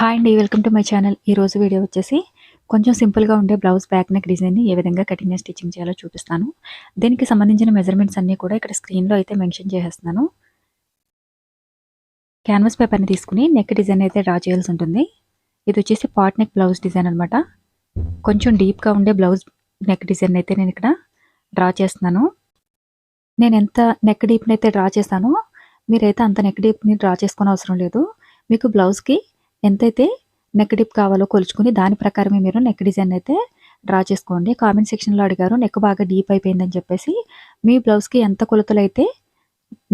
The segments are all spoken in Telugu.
హాయ్ అండి వెల్కమ్ టు మై ఛానల్ ఈ రోజు వీడియో వచ్చేసి కొంచెం సింపుల్గా ఉండే బ్లౌజ్ బ్యాక్ నెక్ డిజైన్ని ఏ విధంగా కటింగ్ అండ్ స్టిచ్చింగ్ చేయాలో చూపిస్తాను. దీనికి సంబంధించిన మెజర్మెంట్స్ అన్నీ కూడా ఇక్కడ స్క్రీన్లో అయితే మెన్షన్ చేసేస్తున్నాను. క్యాన్వాస్ పేపర్ని తీసుకుని నెక్ డిజైన్ అయితే డ్రా చేయాల్సి ఉంటుంది. ఇది వచ్చేసి పాట్ నెక్ బ్లౌజ్ డిజైన్ అనమాట కొంచెం డీప్గా ఉండే బ్లౌజ్ నెక్ డిజైన్ అయితే నేను ఇక్కడ డ్రా చేస్తున్నాను. నేను ఎంత నెక్ డీప్ని అయితే డ్రా చేశానో మీరైతే అంత నెక్ డీప్ని డ్రా చేసుకునే అవసరం లేదు. మీకు బ్లౌజ్కి ఎంతైతే నెక్ డిప్ కావాలో కొలుచుకుని దాని ప్రకారమే మీరు నెక్ డిజైన్ అయితే డ్రా చేసుకోండి. కామెంట్ సెక్షన్లో అడిగారు నెక్ బాగా డీప్ అయిపోయిందని చెప్పేసి మీ బ్లౌజ్కి ఎంత కొలతలు అయితే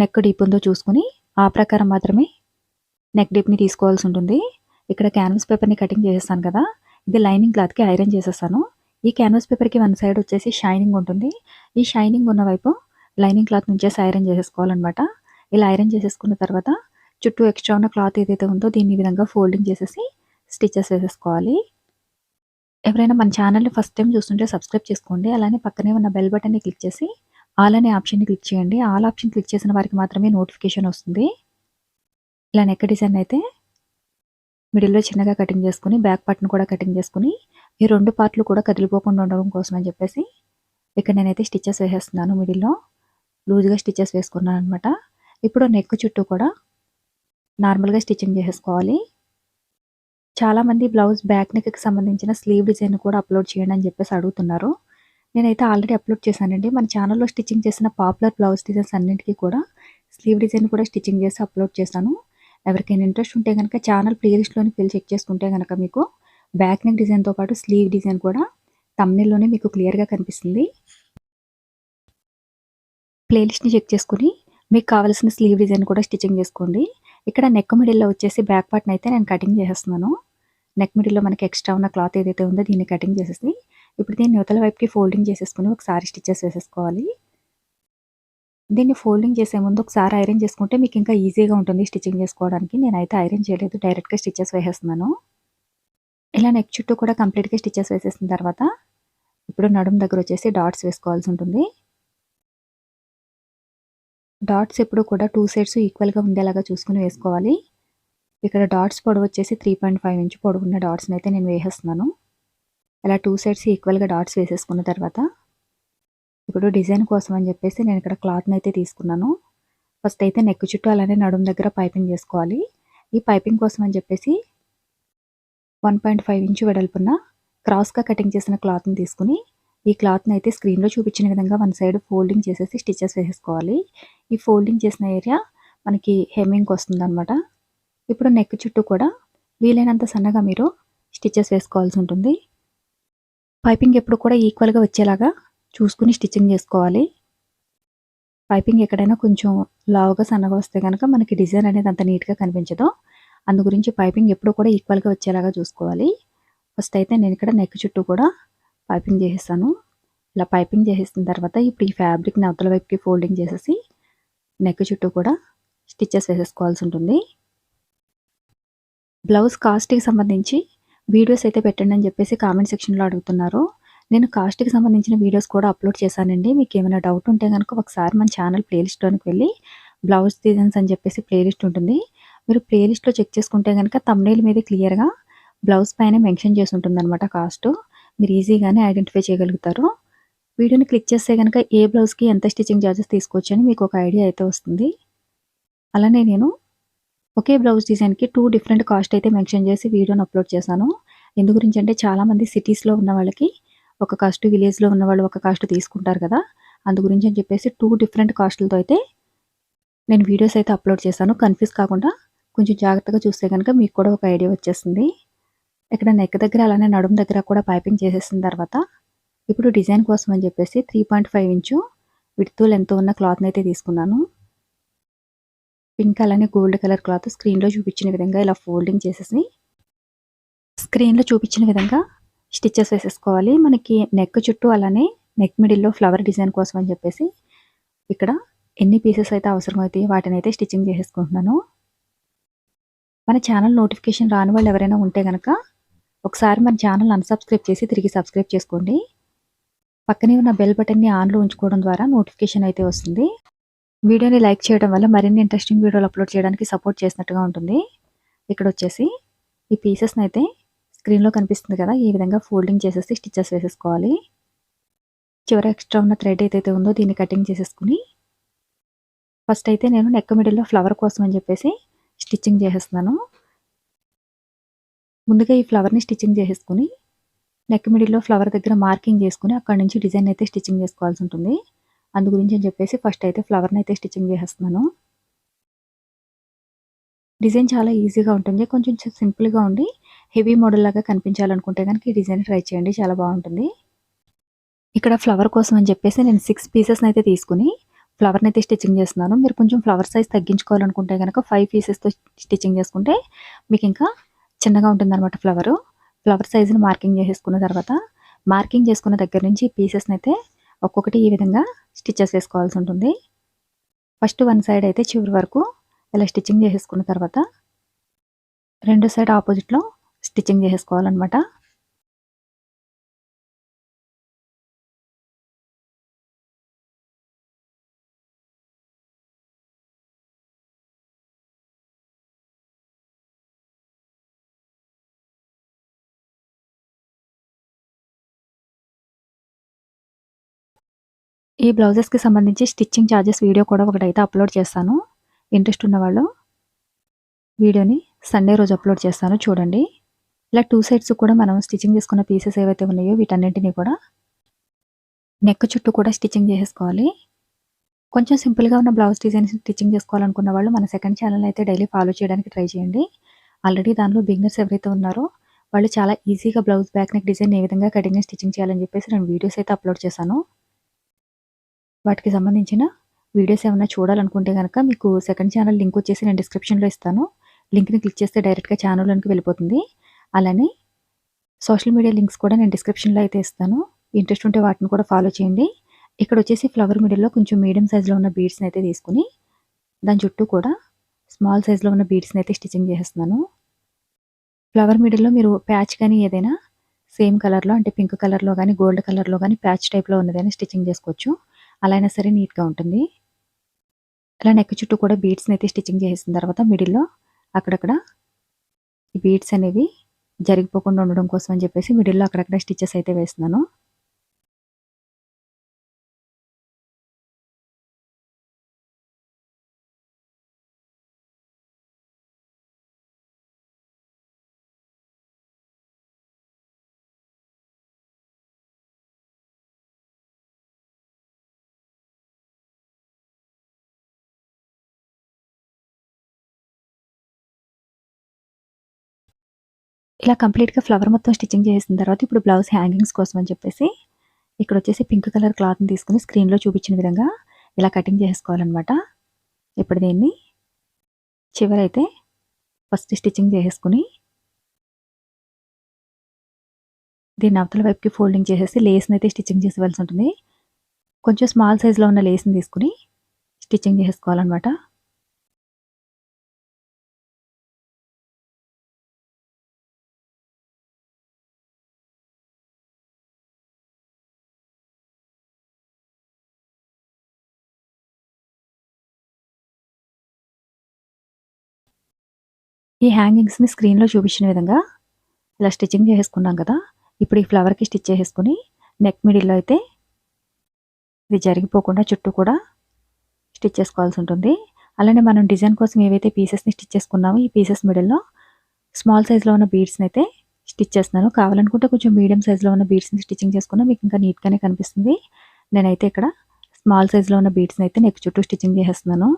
నెక్ డీప్ ఉందో చూసుకుని ఆ ప్రకారం మాత్రమే నెక్ డీప్ని తీసుకోవాల్సి ఉంటుంది. ఇక్కడ క్యాన్వస్ పేపర్ని కటింగ్ చేసేస్తాను కదా ఇది లైనింగ్ క్లాత్కి ఐరన్ చేసేస్తాను. ఈ క్యాన్వస్ పేపర్కి వన్ సైడ్ వచ్చేసి షైనింగ్ ఉంటుంది. ఈ షైనింగ్ ఉన్న వైపు లైనింగ్ క్లాత్ నుంచేసి ఐరన్ చేసేసుకోవాలన్నమాట. ఇలా ఐరన్ చేసేసుకున్న తర్వాత చుట్టూ ఎక్స్ట్రా ఉన్న క్లాత్ ఏదైతే ఉందో దీన్ని ఈ విధంగా ఫోల్డింగ్ చేసేసి స్టిచెస్ వేసేసుకోవాలి. ఎవరైనా మన ఛానల్ని ఫస్ట్ టైం చూస్తుంటే సబ్స్క్రైబ్ చేసుకోండి. అలానే పక్కనే ఉన్న బెల్ బటన్ని క్లిక్ చేసి ఆల్ అనే ఆప్షన్ని క్లిక్ చేయండి. ఆల్ ఆప్షన్ క్లిక్ చేసిన వారికి మాత్రమే నోటిఫికేషన్ వస్తుంది. ఇలా నెక్ డిజైన్ అయితే మిడిల్లో చిన్నగా కటింగ్ చేసుకుని బ్యాక్ పార్ట్ను కూడా కటింగ్ చేసుకుని ఈ రెండు పార్ట్లు కూడా కదిలిపోకుండా ఉండడం కోసం అని చెప్పేసి ఇక్కడ నేనైతే స్టిచెస్ వేసేస్తున్నాను మిడిల్లో లూజ్గా స్టిచెస్ వేసుకున్నాను అనమాట ఇప్పుడు నెక్ చుట్టూ కూడా నార్మల్గా స్టిచ్చింగ్ చేసేసుకోవాలి. చాలామంది బ్లౌజ్ బ్యాక్ నెక్కి సంబంధించిన స్లీవ్ డిజైన్ కూడా అప్లోడ్ చేయండి అని చెప్పేసి అడుగుతున్నారు. నేనైతే ఆల్రెడీ అప్లోడ్ చేశానండి. మన ఛానల్లో స్టిచ్చింగ్ చేసిన పాపులర్ బ్లౌజ్ డిజైన్స్ అన్నింటికీ కూడా స్లీవ్ డిజైన్ కూడా స్టిచ్చింగ్ చేసి అప్లోడ్ చేశాను ఎవరికైనా ఇంట్రెస్ట్ ఉంటే కనుక ఛానల్ ప్లేలిస్ట్లోని వెళ్ళి చెక్ చేసుకుంటే కనుక మీకు బ్యాక్ నెక్ డిజైన్తో పాటు స్లీవ్ డిజైన్ కూడా తమ్నెల్లోనే మీకు క్లియర్గా కనిపిస్తుంది. ప్లేలిస్ట్ని చెక్ చేసుకుని మీకు కావాల్సిన స్లీవ్ డిజైన్ కూడా స్టిచ్చింగ్ చేసుకోండి. ఇక్కడ నెక్ మిడిల్లో వచ్చేసి బ్యాక్ పార్ట్ని అయితే నేను కటింగ్ చేసేస్తున్నాను. నెక్ మిడిల్లో మనకి ఎక్స్ట్రా ఉన్న క్లాత్ ఏదైతే ఉందో దీన్ని కటింగ్ చేసేసి ఇప్పుడు దీన్ని యువతల వైపుకి ఫోల్డింగ్ చేసేసుకుని ఒకసారి స్టిచ్చెస్ వేసేసుకోవాలి. దీన్ని ఫోల్డింగ్ చేసే ముందు ఒకసారి ఐరన్ చేసుకుంటే మీకు ఇంకా ఈజీగా ఉంటుంది స్టిచ్చింగ్ చేసుకోవడానికి. నేనైతే ఐరన్ చేయలేదు డైరెక్ట్గా స్టిచ్చెస్ వేసేస్తున్నాను. ఇలా నెక్ చుట్టూ కూడా కంప్లీట్గా స్టిచ్చెస్ వేసేసిన తర్వాత ఇప్పుడు నడుము దగ్గర వచ్చేసి డాట్స్ వేసుకోవాల్సి ఉంటుంది. డాట్స్ ఎప్పుడు కూడా టూ సైడ్స్ ఈక్వల్గా ఉండేలాగా చూసుకుని వేసుకోవాలి. ఇక్కడ డాట్స్ పొడవు వచ్చేసి త్రీ పాయింట్ ఫైవ్ ఇంచ్ పొడవున్న డాట్స్ని అయితే నేను వేసేస్తున్నాను. అలా టూ సైడ్స్ ఈక్వల్గా డాట్స్ వేసేసుకున్న తర్వాత ఇప్పుడు డిజైన్ కోసం అని చెప్పేసి నేను ఇక్కడ క్లాత్ని అయితే తీసుకున్నాను. ఫస్ట్ అయితే నెక్ చుట్టూ అలానే నడుము దగ్గర పైపింగ్ చేసుకోవాలి. ఈ పైపింగ్ కోసం అని చెప్పేసి వన్ పాయింట్ ఫైవ్ ఇంచ్ వెడల్పున్న క్రాస్గా కటింగ్ చేసిన క్లాత్ని తీసుకుని ఈ క్లాత్ని అయితే స్క్రీన్లో చూపించిన విధంగా వన్ సైడ్ ఫోల్డింగ్ చేసేసి స్టిచెస్ వేసేసుకోవాలి. ఈ ఫోల్డింగ్ చేసిన ఏరియా మనకి హెమ్మింగ్ వస్తుంది అనమాట ఇప్పుడు నెక్ చుట్టూ కూడా వీలైనంత సన్నగా మీరు స్టిచెస్ వేసుకోవాల్సి ఉంటుంది. పైపింగ్ ఎప్పుడు కూడా ఈక్వల్గా వచ్చేలాగా చూసుకుని స్టిచ్చింగ్ చేసుకోవాలి. పైపింగ్ ఎక్కడైనా కొంచెం లావుగా సన్నగా వస్తే కనుక మనకి డిజైన్ అనేది అంత నీట్గా కనిపించదు. అందు గురించి పైపింగ్ ఎప్పుడు కూడా ఈక్వల్గా వచ్చేలాగా చూసుకోవాలి. ఫస్ట్ అయితే నేను ఇక్కడ నెక్ చుట్టూ కూడా పైపింగ్ చేసేస్తాను ఇలా పైపింగ్ చేసేసిన తర్వాత ఇప్పుడు ఈ ఫ్యాబ్రిక్ని అవతల వైపుకి ఫోల్డింగ్ చేసేసి నెక్ చుట్టూ కూడా స్టిచ్చెస్ వేసేసుకోవాల్సి ఉంటుంది. బ్లౌజ్ కాస్ట్కి సంబంధించి వీడియోస్ అయితే పెట్టండి అని చెప్పేసి కామెంట్ సెక్షన్లో అడుగుతున్నారు. నేను కాస్ట్కి సంబంధించిన వీడియోస్ కూడా అప్లోడ్ చేశానండి. మీకు ఏమైనా డౌట్ ఉంటే కనుక ఒకసారి మన ఛానల్ ప్లేలిస్ట్లోనికి వెళ్ళి బ్లౌజ్ డిజైన్స్ అని చెప్పేసి ప్లేలిస్ట్ ఉంటుంది. మీరు ప్లేలిస్ట్లో చెక్ చేసుకుంటే కనుక తమ్నేల్ మీద క్లియర్గా బ్లౌజ్ పైన మెన్షన్ చేసి ఉంటుంది అనమాట కాస్ట్ మీరు ఈజీగానే ఐడెంటిఫై చేయగలుగుతారు. వీడియోని క్లిక్ చేస్తే కనుక ఏ బ్లౌజ్కి ఎంత స్టిచ్చింగ్ చార్జెస్ తీసుకోవచ్చు అని మీకు ఒక ఐడియా అయితే వస్తుంది. అలానే నేను ఒకే బ్లౌజ్ డిజైన్కి టూ డిఫరెంట్ కాస్ట్ అయితే మెన్షన్ చేసి వీడియోని అప్లోడ్ చేశాను. ఎందు గురించి అంటే చాలామంది సిటీస్లో ఉన్న వాళ్ళకి ఒక కాస్ట్ విలేజ్లో ఉన్న వాళ్ళు ఒక కాస్ట్ తీసుకుంటారు కదా. అందు గురించి అని చెప్పేసి టూ డిఫరెంట్ కాస్ట్లతో అయితే నేను వీడియోస్ అయితే అప్లోడ్ చేశాను. కన్ఫ్యూజ్ కాకుండా కొంచెం జాగ్రత్తగా చూస్తే కనుక మీకు కూడా ఒక ఐడియా వచ్చేస్తుంది. ఇక్కడ నెక్ దగ్గర అలానే నడుము దగ్గర కూడా పైపింగ్ చేసేసిన తర్వాత ఇప్పుడు డిజైన్ కోసం అని చెప్పేసి త్రీ పాయింట్ ఫైవ్ ఇంచు విడుతూ లెంత్ ఉన్న క్లాత్ని అయితే తీసుకున్నాను. పింక్ అలానే గోల్డ్ కలర్ క్లాత్ స్క్రీన్లో చూపించిన విధంగా ఇలా ఫోల్డింగ్ చేసేసి స్క్రీన్లో చూపించిన విధంగా స్టిచ్చెస్ వేసేసుకోవాలి. మనకి నెక్ చుట్టూ అలానే నెక్ మిడిల్లో ఫ్లవర్ డిజైన్ కోసం అని చెప్పేసి ఇక్కడ ఎన్ని పీసెస్ అయితే అవసరమవుతాయి వాటిని అయితే స్టిచ్చింగ్ చేసేసుకుంటున్నాను. మన ఛానల్ నోటిఫికేషన్ రాని వాళ్ళు ఎవరైనా ఉంటే కనుక ఒకసారి మన ఛానల్ అన్సబ్స్క్రైబ్ చేసి తిరిగి సబ్స్క్రైబ్ చేసుకోండి. పక్కనే ఉన్న బెల్ బటన్ని ఆన్లో ఉంచుకోవడం ద్వారా నోటిఫికేషన్ అయితే వస్తుంది. వీడియోని లైక్ చేయడం వల్ల మరిన్ని ఇంట్రెస్టింగ్ వీడియోలు అప్లోడ్ చేయడానికి సపోర్ట్ చేసినట్టుగా ఉంటుంది. ఇక్కడ వచ్చేసి ఈ పీసెస్ని అయితే స్క్రీన్లో కనిపిస్తుంది కదా ఈ విధంగా ఫోల్డింగ్ చేసేసి స్టిచ్చెస్ వేసేసుకోవాలి. చివర ఎక్స్ట్రా ఉన్న థ్రెడ్ ఏదైతే ఉందో దీన్ని కటింగ్ చేసేసుకుని ఫస్ట్ అయితే నేను నెక్ మిడిల్లో ఫ్లవర్ కోసం అని చెప్పేసి స్టిచ్చింగ్ చేసేస్తున్నాను. ముందుగా ఈ ఫ్లవర్ని స్టిచ్చింగ్ చేసేసుకుని నెక్ మిడిల్లో ఫ్లవర్ దగ్గర మార్కింగ్ చేసుకుని అక్కడ నుంచి డిజైన్ అయితే స్టిచ్చింగ్ చేసుకోవాల్సి ఉంటుంది. అందు గురించి అని చెప్పేసి ఫస్ట్ అయితే ఫ్లవర్ని అయితే స్టిచ్చింగ్ చేసేస్తున్నాను. డిజైన్ చాలా ఈజీగా ఉంటుంది. కొంచెం సింపుల్గా ఉండి హెవీ మోడల్ లాగా కనిపించాలనుకుంటే కనుక ఈ డిజైన్ ట్రై చేయండి. చాలా బాగుంటుంది. ఇక్కడ ఫ్లవర్ కోసం అని చెప్పేసి నేను సిక్స్ పీసెస్ని అయితే తీసుకుని ఫ్లవర్ని అయితే స్టిచ్చింగ్ చేస్తున్నాను. మీరు కొంచెం ఫ్లవర్ సైజ్ తగ్గించుకోవాలనుకుంటే కనుక ఫైవ్ పీసెస్తో స్టిచ్చింగ్ చేసుకుంటే మీకు ఇంకా చిన్నగా ఉంటుంది అనమాట ఫ్లవరు. ఫ్లవర్ సైజుని మార్కింగ్ చేసేసుకున్న తర్వాత మార్కింగ్ చేసుకున్న దగ్గర నుంచి పీసెస్ని అయితే ఒక్కొక్కటి ఈ విధంగా స్టిచ్చెస్ వేసుకోవాల్సి ఉంటుంది. ఫస్ట్ వన్ సైడ్ అయితే చివరి వరకు ఇలా స్టిచ్చింగ్ చేసేసుకున్న తర్వాత రెండు సైడ్ ఆపోజిట్లో స్టిచ్చింగ్ చేసేసుకోవాలన్నమాట. ఈ బ్లౌజెస్కి సంబంధించి స్టిచ్చింగ్ ఛార్జెస్ వీడియో కూడా ఒకటైతే అప్లోడ్ చేస్తాను. ఇంట్రెస్ట్ ఉన్నవాళ్ళు వీడియోని సండే రోజు అప్లోడ్ చేస్తాను చూడండి. ఇలా టూ సైడ్స్ కూడా మనం స్టిచ్చింగ్ చేసుకున్న పీసెస్ ఏవైతే ఉన్నాయో వీటన్నింటినీ కూడా నెక్ చుట్టూ కూడా స్టిచ్చింగ్ చేసేసుకోవాలి. కొంచెం సింపుల్గా ఉన్న బ్లౌజ్ డిజైన్స్ స్టిచ్చింగ్ చేసుకోవాలనుకున్న వాళ్ళు మన సెకండ్ ఛానల్ అయితే డైలీ ఫాలో చేయడానికి ట్రై చేయండి. ఆల్రెడీ దానిలో బిగినర్స్ ఎవరైతే ఉన్నారో వాళ్ళు చాలా ఈజీగా బ్లౌజ్ బ్యాక్ నెక్ డిజైన్ ఏ విధంగా కటింగ్ స్టిచ్చింగ్ చేయాలని చెప్పేసి నేను వీడియోస్ అయితే అప్లోడ్ చేశాను. వాటికి సంబంధించిన వీడియోస్ ఏమైనా చూడాలనుకుంటే కనుక మీకు సెకండ్ ఛానల్ లింక్ వచ్చేసి నేను డిస్క్రిప్షన్లో ఇస్తాను. లింక్ని క్లిక్ చేస్తే డైరెక్ట్గా ఛానల్లోనికి వెళ్ళిపోతుంది. అలానే సోషల్ మీడియా లింక్స్ కూడా నేను డిస్క్రిప్షన్లో అయితే ఇస్తాను. ఇంట్రెస్ట్ ఉంటే వాటిని కూడా ఫాలో చేయండి. ఇక్కడ వచ్చేసి ఫ్లవర్ మిడిల్లో కొంచెం మీడియం సైజులో ఉన్న బీడ్స్ని అయితే తీసుకుని దాని చుట్టూ కూడా స్మాల్ సైజులో ఉన్న బీడ్స్ని అయితే స్టిచ్చింగ్ చేసేస్తున్నాను. ఫ్లవర్ మిడిల్లో మీరు ప్యాచ్ కానీ ఏదైనా సేమ్ కలర్లో అంటే పింక్ కలర్లో కానీ గోల్డ్ కలర్లో కానీ ప్యాచ్ టైప్లో ఉన్నదైనా స్టిచ్చింగ్ చేసుకోవచ్చు. అలా అయినా సరే నీట్గా ఉంటుంది. అలా నెక్ చుట్టూ కూడా బీడ్స్ని అయితే స్టిచ్చింగ్ చేసిన తర్వాత మిడిల్లో అక్కడక్కడ ఈ బీడ్స్ అనేవి జరిగిపోకుండా ఉండడం కోసం అని చెప్పేసి మిడిల్లో అక్కడక్కడ స్టిచ్చెస్ అయితే వేస్తున్నాను. ఇలా కంప్లీట్గా ఫ్లవర్ మొత్తం స్టిచ్చింగ్ చేసిన తర్వాత ఇప్పుడు బ్లౌజ్ హ్యాంగింగ్స్ కోసం అని చెప్పేసి ఇక్కడ వచ్చేసి పింక్ కలర్ క్లాత్ని తీసుకుని స్క్రీన్లో చూపించిన విధంగా ఇలా కటింగ్ చేసుకోవాలన్నమాట. ఇప్పుడు దీన్ని చివరైతే ఫస్ట్ స్టిచ్చింగ్ చేసేసుకుని దీన్ని అవతల వైపుకి ఫోల్డింగ్ చేసేసి లేస్ని అయితే స్టిచ్చింగ్ చేసేవలసి ఉంటుంది. కొంచెం స్మాల్ సైజులో ఉన్న లేస్ని తీసుకుని స్టిచ్చింగ్ చేసుకోవాలన్నమాట. ఈ హ్యాంగింగ్స్ని స్క్రీన్లో చూపించిన విధంగా ఇలా స్టిచ్చింగ్ చేసుకున్నాం కదా. ఇప్పుడు ఈ ఫ్లవర్కి స్టిచ్ చేసేసుకుని నెక్ మిడిల్లో అయితే ఇది జరిగిపోకుండా చుట్టూ కూడా స్టిచ్ చేసుకోవాల్సి ఉంటుంది. అలానే మనం డిజైన్ కోసం ఏవైతే పీసెస్ని స్టిచ్ చేసుకున్నామో ఈ పీసెస్ మిడిల్లో స్మాల్ సైజ్లో ఉన్న బీడ్స్ని అయితే స్టిచ్ చేస్తున్నాను. కావాలనుకుంటే కొంచెం మీడియం సైజులో ఉన్న బీడ్స్ని స్టిచ్చింగ్ చేసుకున్నా మీకు ఇంకా నీట్గానే కనిపిస్తుంది. నేనైతే ఇక్కడ స్మాల్ సైజ్లో ఉన్న బీడ్స్ని అయితే నెక్ చుట్టూ స్టిచ్చింగ్ చేసేస్తున్నాను.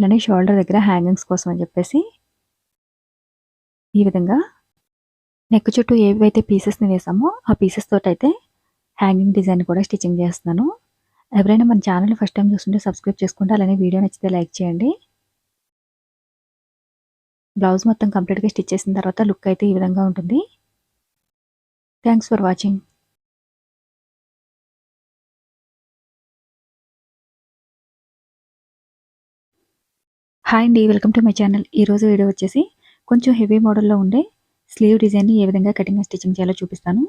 ఇలానే షోల్డర్ దగ్గర హ్యాంగింగ్స్ కోసం అని చెప్పేసి ఈ విధంగా నెక్ చుట్టూ ఏవైతే పీసెస్ని వేసామో ఆ పీసెస్ తోటి అయితే హ్యాంగింగ్ డిజైన్ కూడా స్టిచ్చింగ్ చేస్తున్నాను. ఎవరైనా మన ఛానల్ ఫస్ట్ టైం చూస్తుంటే సబ్స్క్రైబ్ చేసుకుంటే అలానే వీడియో నచ్చితే లైక్ చేయండి. బ్లౌజ్ మొత్తం కంప్లీట్గా స్టిచ్ చేసిన తర్వాత లుక్ అయితే ఈ విధంగా ఉంటుంది. థ్యాంక్స్ ఫర్ వాచింగ్ హాయ్ అండి వెల్కమ్ టు మై ఛానల్ ఈరోజు వీడియో వచ్చేసి కొంచెం హెవీ మోడల్లో ఉండే స్లీవ్ డిజైన్ని ఏ విధంగా కటింగ్ స్టిచ్చింగ్ చేయాలో చూపిస్తాను.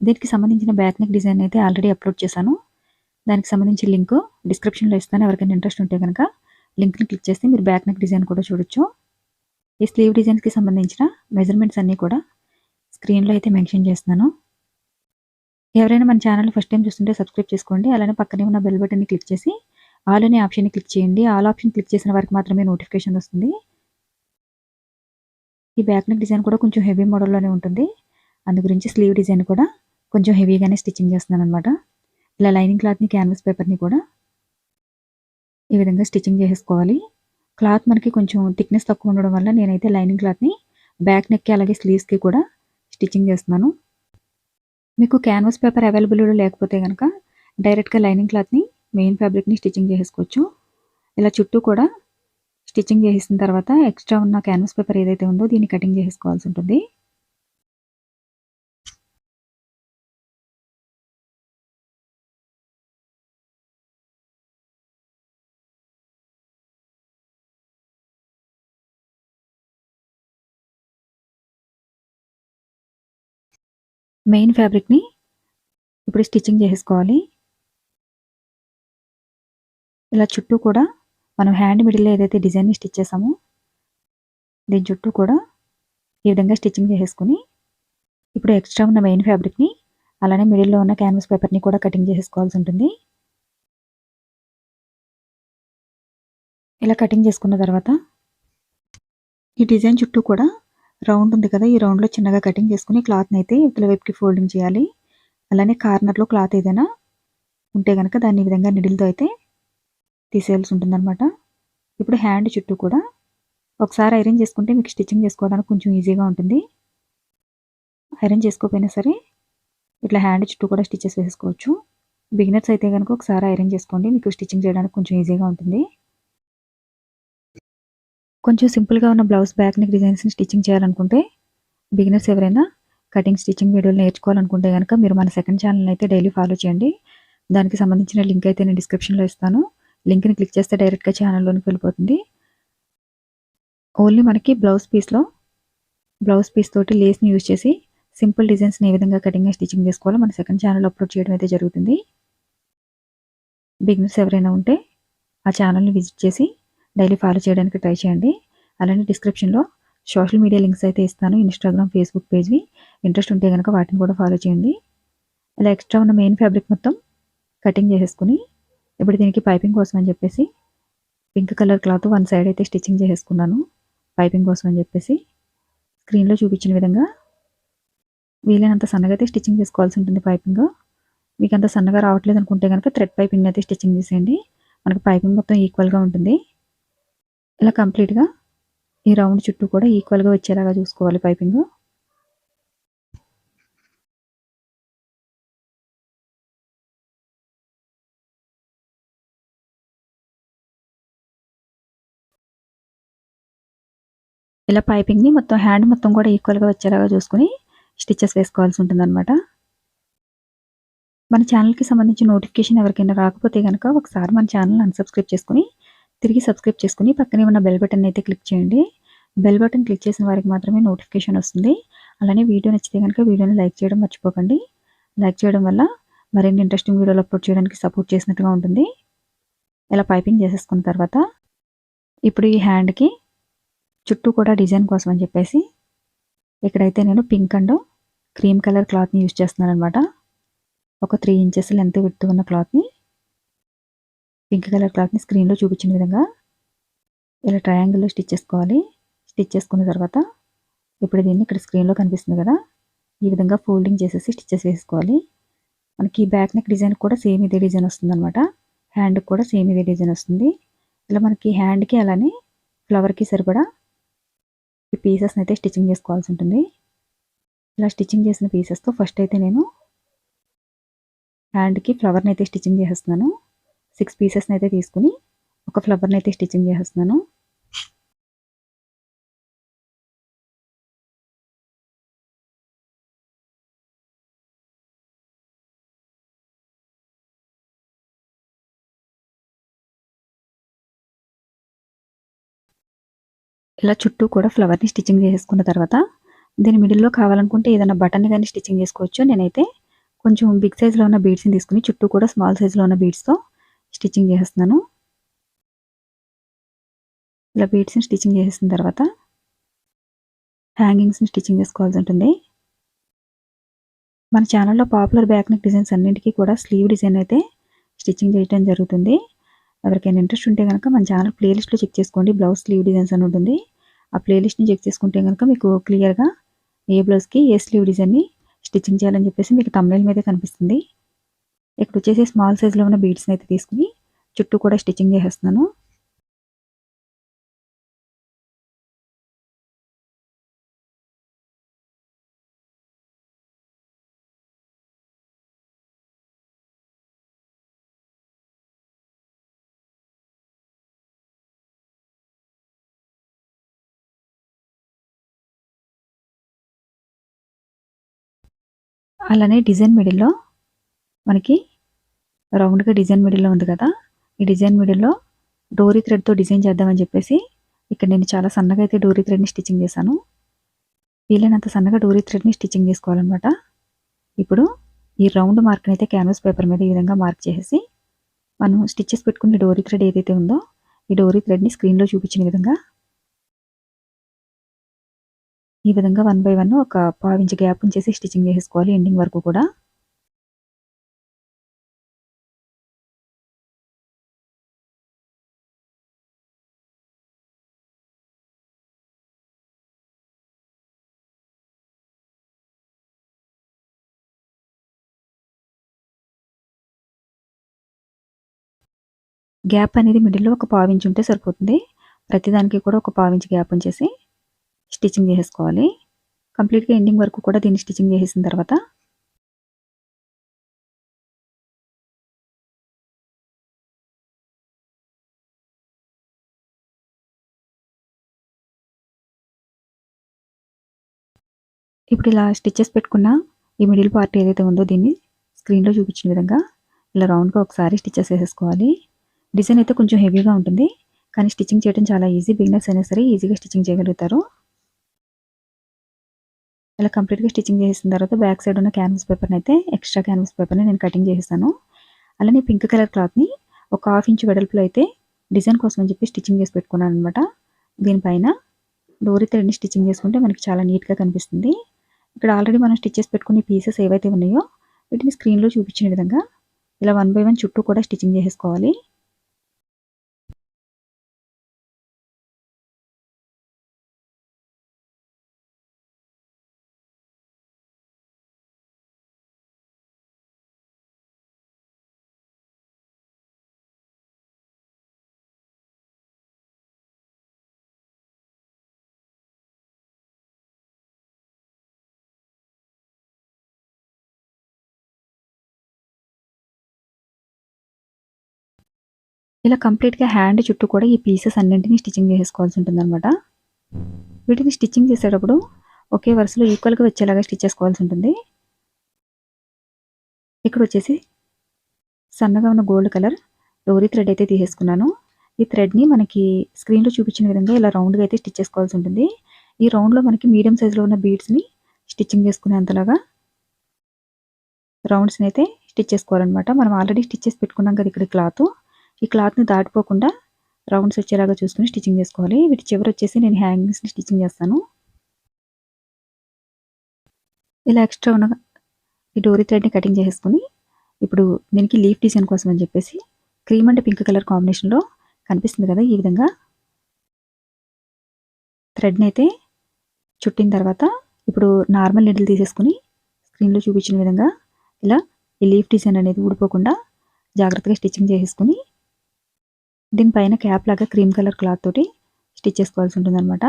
దీనికి సంబంధించిన బ్యాక్ నెక్ డిజైన్ అయితే ఆల్రెడీ అప్లోడ్ చేశాను. దానికి సంబంధించి లింక్ డిస్క్రిప్షన్లో ఇస్తాను. ఎవరికైనా ఇంట్రెస్ట్ ఉంటే కనుక లింక్ని క్లిక్ చేస్తే మీరు బ్యాక్ నెక్ డిజైన్ కూడా చూడొచ్చు. ఈ స్లీవ్ డిజైన్స్కి సంబంధించిన మెజర్మెంట్స్ అన్నీ కూడా స్క్రీన్లో అయితే మెన్షన్ చేస్తున్నాను. ఎవరైనా మన ఛానల్ ఫస్ట్ టైం చూస్తుంటే సబ్స్క్రైబ్ చేసుకోండి. అలానే పక్కనే ఉన్న బెల్ బటన్ని క్లిక్ చేసి ఆల్ అనే ఆప్షన్ని క్లిక్ చేయండి. ఆల్ ఆప్షన్ క్లిక్ చేసిన వారికి మాత్రమే నోటిఫికేషన్ వస్తుంది. ఈ బ్యాక్ నెక్ డిజైన్ కూడా కొంచెం హెవీ మోడల్లోనే ఉంటుంది. అందు గురించి స్లీవ్ డిజైన్ కూడా కొంచెం హెవీగానే స్టిచ్చింగ్ చేస్తున్నాను అనమాట ఇలా లైనింగ్ క్లాత్ని క్యాన్వాస్ పేపర్ని కూడా ఈ విధంగా స్టిచ్చింగ్ చేసేసుకోవాలి. క్లాత్ మనకి కొంచెం థిక్నెస్ తక్కువ ఉండడం వల్ల నేనైతే లైనింగ్ క్లాత్ని బ్యాక్ నెక్కి అలాగే స్లీవ్స్కి కూడా స్టిచ్చింగ్ చేస్తున్నాను. మీకు క్యాన్వాస్ పేపర్ అవైలబుల్ లేకపోతే కనుక డైరెక్ట్గా లైనింగ్ క్లాత్ని మెయిన్ ఫ్యాబ్రిక్ని స్టిచ్చింగ్ చేసుకోవచ్చు ఇలా చుట్టూ కూడా స్టిచ్చింగ్ చేసిన తర్వాత ఎక్స్ట్రా ఉన్న క్యాన్వాస్ పేపర్ ఏదైతే ఉందో దీన్ని కటింగ్ చేసుకోవాల్సి ఉంటుంది. మెయిన్ ఫ్యాబ్రిక్ని ఇప్పుడు స్టిచ్చింగ్ చేసుకోవాలి ఇలా చుట్టూ కూడా మనం హ్యాండ్ మిడిల్లో ఏదైతే డిజైన్ని స్టిచ్ చేసామో దీని చుట్టూ కూడా ఈ విధంగా స్టిచ్చింగ్ చేసేసుకుని ఇప్పుడు ఎక్స్ట్రా ఉన్న మెయిన్ ఫ్యాబ్రిక్ని అలానే మిడిల్లో ఉన్న క్యాన్వాస్ పేపర్ని కూడా కటింగ్ చేసేసుకోవాల్సి ఉంటుంది. ఇలా కటింగ్ చేసుకున్న తర్వాత ఈ డిజైన్ చుట్టూ కూడా రౌండ్ ఉంది కదా ఈ రౌండ్లో చిన్నగా కటింగ్ చేసుకుని క్లాత్ని అయితే ఇవతల వైపుకి ఫోల్డింగ్ చేయాలి. అలానే కార్నర్లో క్లాత్ ఏదైనా ఉంటే కనుక దాన్ని ఈ విధంగా నిడిల్తో అయితే తీసేయాల్సి ఉంటుందన్నమాట. ఇప్పుడు హ్యాండ్ చుట్టూ కూడా ఒకసారి ఐరన్ చేసుకుంటే మీకు స్టిచ్చింగ్ చేసుకోవడానికి కొంచెం ఈజీగా ఉంటుంది. ఐరన్ చేసుకోకపోయినా సరే ఇట్లా హ్యాండ్ చుట్టూ కూడా స్టిచ్చెస్ వేసుకోవచ్చు బిగినర్స్ అయితే కనుక ఒకసారి ఐరన్ చేసుకోండి మీకు స్టిచ్చింగ్ చేయడానికి కొంచెం ఈజీగా ఉంటుంది. కొంచెం సింపుల్గా ఉన్న బ్లౌజ్ బ్యాక్ నెక్ డిజైన్స్ని స్టిచ్చింగ్ చేయాలనుకుంటే బిగినర్స్ ఎవరైనా కటింగ్ స్టిచ్చింగ్ వీడియోలు నేర్చుకోవాలనుకుంటే కనుక మీరు మన సెకండ్ ఛానల్ అయితే డైలీ ఫాలో చేయండి. దానికి సంబంధించిన లింక్ అయితే నేను డిస్క్రిప్షన్లో ఇస్తాను. లింక్ని క్లిక్ చేస్తే డైరెక్ట్గా ఛానల్లోనికి వెళ్ళిపోతుంది. ఓన్లీ మనకి బ్లౌజ్ పీస్లో బ్లౌజ్ పీస్ తోటి లేస్ని యూజ్ చేసి సింపుల్ డిజైన్స్ని ఏ విధంగా కటింగ్ స్టిచ్చింగ్ చేసుకోవాలో మన సెకండ్ ఛానల్ అప్లోడ్ చేయడం అయితే జరుగుతుంది. బిగినర్స్ ఎవరైనా ఉంటే ఆ ఛానల్ని విజిట్ చేసి డైలీ ఫాలో చేయడానికి ట్రై చేయండి. అలానే డిస్క్రిప్షన్లో సోషల్ మీడియా లింక్స్ అయితే ఇస్తాను. Instagram Facebook పేజ్వి. ఇంట్రెస్ట్ ఉంటే కనుక వాటిని కూడా ఫాలో చేయండి. ఇలా ఎక్స్ట్రా ఉన్న మెయిన్ ఫ్యాబ్రిక్ మొత్తం కటింగ్ చేసేసుకుని ఇప్పుడు దీనికి పైపింగ్ కోసం అని చెప్పేసి pink colour cloth one side అయితే స్టిచ్చింగ్ చేసేసుకున్నాను. పైపింగ్ కోసం అని చెప్పేసి స్క్రీన్లో చూపించిన విధంగా వీలైనంత సన్నగా అయితే స్టిచ్చింగ్ చేసుకోవాల్సి ఉంటుంది పైపింగ్. మీకు అంత సన్నగా రావట్లేదు అనుకుంటే కనుక థ్రెడ్ పైపింగ్ అయితే స్టిచ్చింగ్ చేసేయండి. మనకు పైపింగ్ మొత్తం ఈక్వల్గా ఉంటుంది. ఇలా కంప్లీట్గా ఈ రౌండ్ చుట్టూ కూడా ఈక్వల్గా వచ్చేలాగా చూసుకోవాలి పైపింగ్. ఇలా పైపింగ్ని మొత్తం హ్యాండ్ మొత్తం కూడా ఈక్వల్గా వచ్చేలాగా చూసుకుని స్టిచ్చెస్ వేసుకోవాల్సి ఉంటుందన్నమాట. మన ఛానల్కి సంబంధించిన నోటిఫికేషన్ ఎవరికైనా రాకపోతే కనుక ఒకసారి మన ఛానల్ అన్సబ్స్క్రైబ్ చేసుకుని తిరిగి సబ్స్క్రైబ్ చేసుకుని పక్కనే ఉన్న బెల్ బటన్ అయితే క్లిక్ చేయండి. బెల్ బటన్ క్లిక్ చేసిన వారికి మాత్రమే నోటిఫికేషన్ వస్తుంది. అలానే వీడియో నచ్చితే కనుక వీడియోని లైక్ చేయడం మర్చిపోకండి. లైక్ చేయడం వల్ల మరిన్ని ఇంట్రెస్టింగ్ వీడియోలు అప్లోడ్ చేయడానికి సపోర్ట్ చేసినట్టుగా ఉంటుంది. ఇలా పైపింగ్ చేసేసుకున్న తర్వాత ఇప్పుడు ఈ హ్యాండ్కి చుట్టూ కూడా డిజైన్ కోసం అని చెప్పేసి ఇక్కడైతే నేను పింక్ అండ్ క్రీమ్ కలర్ క్లాత్ని యూజ్ చేస్తున్నాను అనమాట ఒక త్రీ ఇంచెస్ లెంత్ విడుతూ ఉన్న క్లాత్ని పింక్ కలర్ క్లాత్ని స్క్రీన్లో చూపించిన విధంగా ఇలా ట్రయాంగిల్లో స్టిచ్ చేసుకోవాలి. స్టిచ్ చేసుకున్న తర్వాత ఇప్పుడు దీన్ని ఇక్కడ స్క్రీన్లో కనిపిస్తుంది కదా. ఈ విధంగా ఫోల్డింగ్ చేసేసి స్టిచ్చెస్ వేసుకోవాలి. మనకి బ్యాక్ నెక్ డిజైన్ కూడా సేమ్ ఇదే డిజైన్ వస్తుంది అనమాట హ్యాండ్కి కూడా సేమ్ ఇదే డిజైన్ వస్తుంది. ఇలా మనకి హ్యాండ్కి అలానే ఫ్లవర్కి సరిపడా ఈ పీసెస్ని అయితే స్టిచ్చింగ్ చేసుకోవాల్సి ఉంటుంది. ఇలా స్టిచ్చింగ్ చేసిన పీసెస్తో ఫస్ట్ అయితే నేను హ్యాండ్కి ఫ్లవర్ని అయితే స్టిచ్చింగ్ చేసేస్తున్నాను సిక్స్ పీసెస్ని అయితే తీసుకుని ఒక ఫ్లవర్ని అయితే స్టిచ్చింగ్ చేసేస్తున్నాను ఇలా చుట్టూ కూడా ఫ్లవర్ని స్టిచ్చింగ్ చేసుకున్న తర్వాత దీని మిడిల్లో కావాలనుకుంటే ఏదైనా బటన్ కానీ స్టిచ్చింగ్ చేసుకోవచ్చు. నేనైతే కొంచెం బిగ్ సైజ్లో ఉన్న బీడ్స్ని తీసుకుని చుట్టూ కూడా స్మాల్ సైజులో ఉన్న బీడ్స్తో స్టిచ్చింగ్ చేసేస్తున్నాను ఇలా బీడ్స్ని స్టిచ్చింగ్ చేసేసిన తర్వాత హ్యాంగింగ్స్ని స్టిచ్చింగ్ చేసుకోవాల్సి ఉంటుంది. మన ఛానల్లో పాపులర్ బ్యాక్నెక్ డిజైన్స్ అన్నింటికీ కూడా స్లీవ్ డిజైన్ అయితే స్టిచ్చింగ్ చేయడం జరుగుతుంది. ఎవరికైనా ఇంట్రెస్ట్ ఉంటే కనుక మన ఛానల్ ప్లేలిస్ట్లో చెక్ చేసుకోండి. బ్లౌజ్ స్లీవ్ డిజైన్స్ అని ఉంటుంది. ఆ ప్లేలిస్ట్ని చెక్ చేసుకుంటే కనుక మీకు క్లియర్గా ఏ బ్లౌజ్కి ఏ స్లీవ్ డిజైన్ని స్టిచ్చింగ్ చేయాలని చెప్పేసి మీకు తమిళ మీదే కనిపిస్తుంది. ఇక్కడ వచ్చేసి స్మాల్ సైజులో ఉన్న బీడ్స్ని అయితే తీసుకుని చుట్టూ కూడా స్టిచ్చింగ్ చేసేస్తున్నాను. అలానే డిజైన్ మిడిల్లో మనకి రౌండ్గా డిజైన్ మిడిల్లో ఉంది కదా. ఈ డిజైన్ మిడిల్లో డోరీ థ్రెడ్తో డిజైన్ చేద్దామని చెప్పేసి ఇక్కడ నేను చాలా సన్నగా అయితే డోరీ థ్రెడ్ని స్టిచ్చింగ్ చేశాను. వీలైనంత సన్నగా డోరీ థ్రెడ్ని స్టిచ్చింగ్ చేసుకోవాలన్నమాట. ఇప్పుడు ఈ రౌండ్ మార్క్ని అయితే క్యాన్వాస్ పేపర్ మీద ఈ విధంగా మార్క్ చేసేసి మనం స్టిచ్చెస్ పెట్టుకునే డోరీ థ్రెడ్ ఏదైతే ఉందో ఈ డోరీ థ్రెడ్ని స్క్రీన్లో చూపించిన విధంగా ఈ విధంగా వన్ బై వన్ ఒక పావించి గ్యాప్ ఉంచేసి స్టిచ్చింగ్ చేసుకోవాలి ఎండింగ్ వరకు కూడా. గ్యాప్ అనేది మిడిల్లో ఒక పావించి ఉంటే సరిపోతుంది. ప్రతిదానికి కూడా ఒక పావించి గ్యాప్ ఉంచేసి. స్టిచ్చింగ్ చేసేసుకోవాలి. కంప్లీట్గా ఎండింగ్ వరకు కూడా దీన్ని స్టిచ్చింగ్ చేసేసిన తర్వాత ఇప్పుడు ఇలా స్టిచ్చెస్ పెట్టుకున్న ఈ మిడిల్ పార్ట్ ఏదైతే ఉందో దీన్ని స్క్రీన్లో చూపించిన విధంగా ఇలా రౌండ్గా ఒకసారి స్టిచ్చెస్ వేసేసుకోవాలి డిజైన్ అయితే కొంచెం హెవీగా ఉంటుంది. కానీ స్టిచ్చింగ్ చేయడం చాలా ఈజీ. బిగినర్స్ అయినా సరే ఈజీగా స్టిచ్చింగ్ చేయగలుగుతారు. ఇలా కంప్లీట్గా స్టిచ్చింగ్ చేసిన తర్వాత బ్యాక్ సైడ్ ఉన్న క్యాన్వస్ పేపర్ని అయితే ఎక్స్ట్రా క్యాన్వస్ పేపర్ని నేను కటింగ్ చేసేసాను. అలానే పింక్ కలర్ క్లాత్ని ఒక హాఫ్ ఇంచ్ వెడల్పులో అయితే డిజైన్ కోసం అని చెప్పి స్టిచ్చింగ్ చేసి పెట్టుకున్నాను అనమాట దీనిపైన డోరీ థ్రెడ్ని స్టిచ్చింగ్ చేసుకుంటే మనకి చాలా నీట్గా కనిపిస్తుంది. ఇక్కడ ఆల్రెడీ మనం స్టిచ్ చేసి పెట్టుకునే పీసెస్ ఏవైతే ఉన్నాయో వీటిని స్క్రీన్లో చూపించిన విధంగా ఇలా వన్ బై వన్ చుట్టూ కూడా స్టిచ్చింగ్ చేసేసుకోవాలి. ఇలా కంప్లీట్గా హ్యాండ్ చుట్టూ కూడా ఈ పీసెస్ అన్నింటినీ స్టిచ్చింగ్ చేసుకోవాల్సి ఉంటుంది అనమాట వీటిని స్టిచ్చింగ్ చేసేటప్పుడు ఒకే వరుసలో ఈక్వల్గా వచ్చేలాగా స్టిచ్ చేసుకోవాల్సి ఉంటుంది. ఇక్కడ వచ్చేసి సన్నగా ఉన్న గోల్డ్ కలర్ డోరీ థ్రెడ్ అయితే తీసేసుకున్నాను. ఈ థ్రెడ్ని మనకి స్క్రీన్లో చూపించిన విధంగా ఇలా రౌండ్గా అయితే స్టిచ్ చేసుకోవాల్సి ఉంటుంది. ఈ రౌండ్లో మనకి మీడియం సైజులో ఉన్న బీడ్స్ని స్టిచ్చింగ్ చేసుకునేంతలాగా రౌండ్స్ని అయితే స్టిచ్ చేసుకోవాలన్నమాట. మనం ఆల్రెడీ స్టిచ్ చేసి పెట్టుకున్నాం కదా ఇక్కడ క్లాత్ ఈ క్లాత్ని దాటిపోకుండా రౌండ్స్ వచ్చేలాగా చూసుకుని స్టిచ్చింగ్ చేసుకోవాలి. వీటి చివరి వచ్చేసి నేను హ్యాంగింగ్స్ని స్టిచ్చింగ్ చేస్తాను. ఇలా ఎక్స్ట్రా ఉన్న ఈ డోరీ థ్రెడ్ని కటింగ్ చేసేసుకుని ఇప్పుడు దీనికి లీఫ్ డిజైన్ కోసం అని చెప్పేసి క్రీమ్ అండ్ పింక్ కలర్ కాంబినేషన్లో కనిపిస్తుంది కదా ఈ విధంగా. థ్రెడ్ని అయితే చుట్టిన తర్వాత ఇప్పుడు నార్మల్ నిడిల్ తీసేసుకుని స్క్రీన్లో చూపించిన విధంగా ఇలా ఈ లీఫ్ డిజైన్ అనేది ఊడిపోకుండా జాగ్రత్తగా స్టిచ్చింగ్ చేసేసుకుని దీనిపైన క్యాప్ లాగా క్రీమ్ కలర్ క్లాత్ తోటి స్టిచ్ చేసుకోవాల్సి ఉంటుంది అనమాట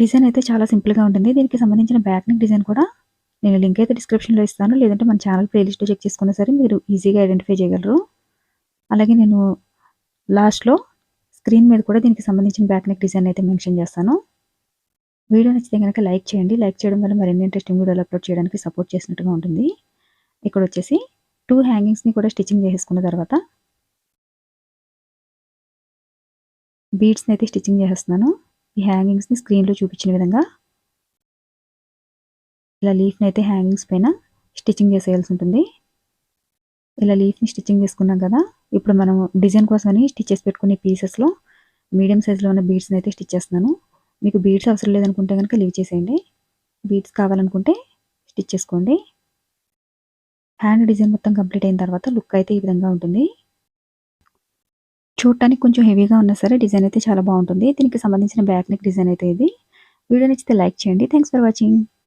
డిజైన్ అయితే చాలా సింపుల్గా ఉంటుంది. దీనికి సంబంధించిన బ్యాక్ నెక్ డిజైన్ కూడా నేను లింక్ అయితే డిస్క్రిప్షన్లో ఇస్తాను. లేదంటే మన ఛానల్ ప్లేలిస్ట్ చెక్ చేసుకున్నా సరే మీరు ఈజీగా ఐడెంటిఫై చేయగలరు. అలాగే నేను లాస్ట్లో స్క్రీన్ మీద కూడా దీనికి సంబంధించిన బ్యాక్ నెక్ డిజైన్ అయితే మెన్షన్ చేస్తాను. వీడియో నచ్చితే కనుక లైక్ చేయండి. లైక్ చేయడం వల్ల మరిన్ని ఇంట్రెస్టింగ్ వీడియోలు అప్లోడ్ చేయడానికి సపోర్ట్ చేసినట్టుగా ఉంటుంది. ఇక్కడ వచ్చేసి టూ హ్యాంగింగ్స్ని కూడా స్టిచ్చింగ్ చేసేసుకున్న తర్వాత బీడ్స్ని అయితే స్టిచ్చింగ్ చేసేస్తున్నాను. ఈ హ్యాంగింగ్స్ని స్క్రీన్లో చూపించిన విధంగా. ఇలా లీఫ్ని అయితే హ్యాంగింగ్స్ పైన స్టిచ్చింగ్ చేసేయాల్సి ఉంటుంది. ఇలా లీఫ్ని స్టిచ్చింగ్ చేసుకున్నాం కదా. ఇప్పుడు మనం డిజైన్ కోసమని స్టిచ్ చేసి పెట్టుకునే పీసెస్లో మీడియం సైజులో ఉన్న బీడ్స్ని అయితే స్టిచ్ చేస్తున్నాను. మీకు బీడ్స్ అవసరం లేదనుకుంటే కనుక లీవ్ చేసేయండి. బీడ్స్ కావాలనుకుంటే స్టిచ్ చేసుకోండి. హ్యాండ్ డిజైన్ మొత్తం కంప్లీట్ అయిన తర్వాత లుక్ అయితే ఈ విధంగా ఉంటుంది. చూడటానికి కొంచెం హెవీగా ఉన్నా సరే డిజైన్ అయితే చాలా బాగుంటుంది. దీనికి సంబంధించిన బ్యాక్ నెక్ డిజైన్ అయితే ఇది. వీడియో నచ్చితే లైక్ చేయండి. Thanks for watching